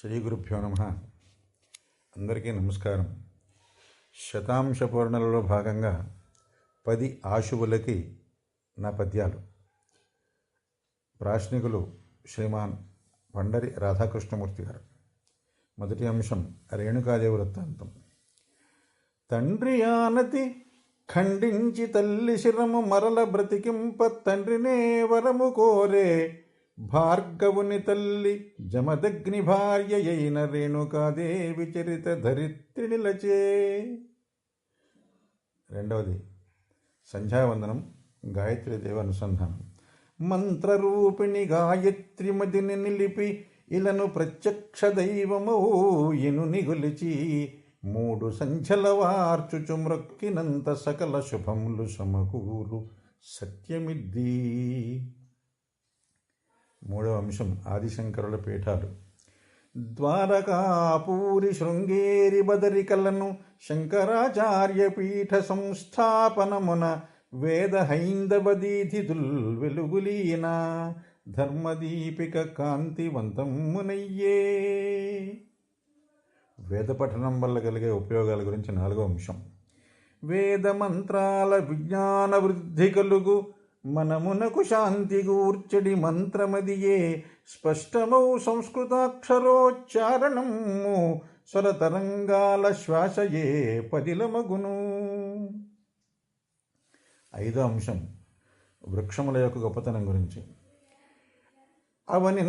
శ్రీ గురుభ్యో నమ. అందరికీ నమస్కారం. శతాంశ పూర్ణలలో భాగంగా పది ఆశువులకి నా పద్యాలు. ప్రాశ్నికులు శ్రీమాన్ పండరి రాధాకృష్ణమూర్తి గారు. మొదటి అంశం రేణుకాదేవి వృత్తాంతం. తండ్రి ఆనతి ఖండించి తల్లి శిరము మరల బ్రతికింప తండ్రినే వరము కోరే భార్గవుని తల్లి జమదగ్ని భార్య అయిన రేణుకాదేవి చరిత ధరిత్రినిలచే రెండవది సంధ్యావందనం గాయత్రి దేవ అనుసంధానం. మంత్రరూపిణి గాయత్రి మదిని నిలిపి ఇలను ప్రత్యక్ష దైవము ఇను నిగులిచి మూడు సంఖ్యల వార్చుచు మ్రొక్కినంత సకల శుభములు సమకూరు సత్యమిద్దీ. మూడవ అంశం ఆదిశంకరుల పీఠాలు. ద్వారకాపూరి శృంగేరి బదరికలను శంకరాచార్య పీఠ సంస్థాపనమున వేద హైందవ దీధిదుల్ వెలుగులీన ధర్మదీపిక కాంతివంతమునయ్యే. వేద పఠనం వల్ల కలిగే ఉపయోగాల గురించి నాలుగో అంశం. వేద మంత్రాల విజ్ఞాన వృద్ధి కలుగు మనమునకు శాంతి గూర్చడి మంత్రమదియే స్పష్టమౌ సంస్కృతాక్షరోచ్చారణము స్వరతరంగాల శ్వాసయే పదిలమగును. ఐదో అంశం వృక్షముల యొక్క గొప్పతనం గురించి. అవని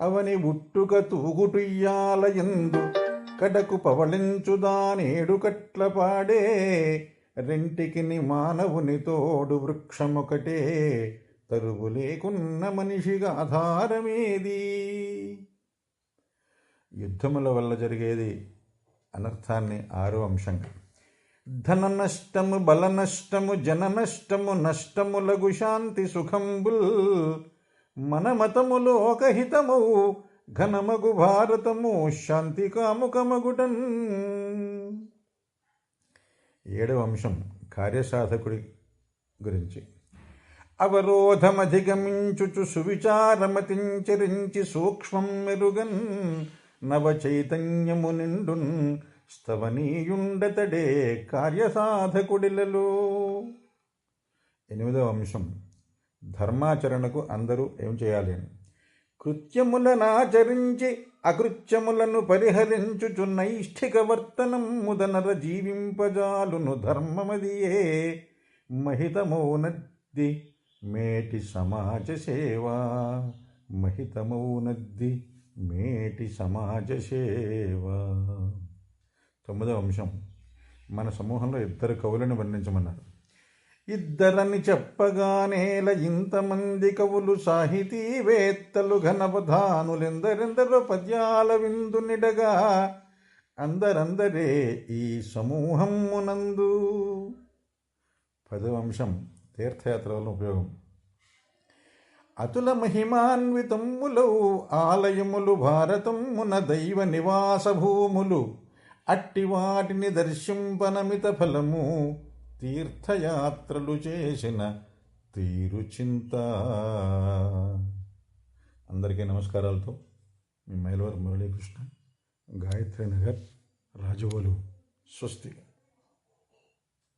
అవని ఉట్టుక తూగుటుయ్యాల ఎందు కడకు పవళించుదానేడు కట్ల పాడే రెంటికి మానవుని తోడు వృక్షమొకటే. తరువు లేకున్న మనిషిగా ఆధారమేది? యుద్ధముల వల్ల జరిగేది అనర్థాన్ని ఆరో అంశంగా. ధన నష్టము బల నష్టము జన నష్టము నష్టములగు శాంతి సుఖంబుల్ మన మతము లోకహితము ఘనమగు భారతము శాంతి కాముకమగుటన్. ఏడవ అంశం కార్యసాధకుడి గురించి. అవరోధమధిగమించుచు సువిచారమతించరించి సూక్ష్మం మెరుగన్ నవ చైతన్యము నిండున్ స్తవనీయుండతడే కార్యసాధకుడిలలో. ఎనిమిదవ అంశం ధర్మాచరణకు అందరూ ఏం చేయాలి కృత్యములనాచరించి అకృత్యములను పరిహరించుచున్నైష్ఠిక వర్తనం ముదనర జీవింపజాలును ధర్మమదియే. మహితమౌనద్ది మేటి సమాజ సేవా. మహితమౌనద్ది మేటి సమాజ సేవ. తొమ్మిదవ అంశం. మన సమూహంలో ఇద్దరు కవులను వర్ణించమన్నారు. ఇద్దరని చెప్పగానేల ఇంతమంది కవులు సాహితీవేత్తలు ఘనవధానులెందరెందరో పద్యాల విందునిడగా అందరందరే ఈ సమూహమునందు. పదవంశం తీర్థయాత్ర వల్ల ఉపయోగం. అతుల మహిమాన్వితములు ఆలయములు భారతమున దైవ నివాస భూములు అట్టి వాటిని దర్శింపనమిత ఫలము. తీర్థయాత్రలు చేసిన తీరు చింత అందరికీ నమస్కారాలతో మీ మైలవరం మురళీకృష్ణ గాయత్రి నగర్ రాజవోలు స్వస్తి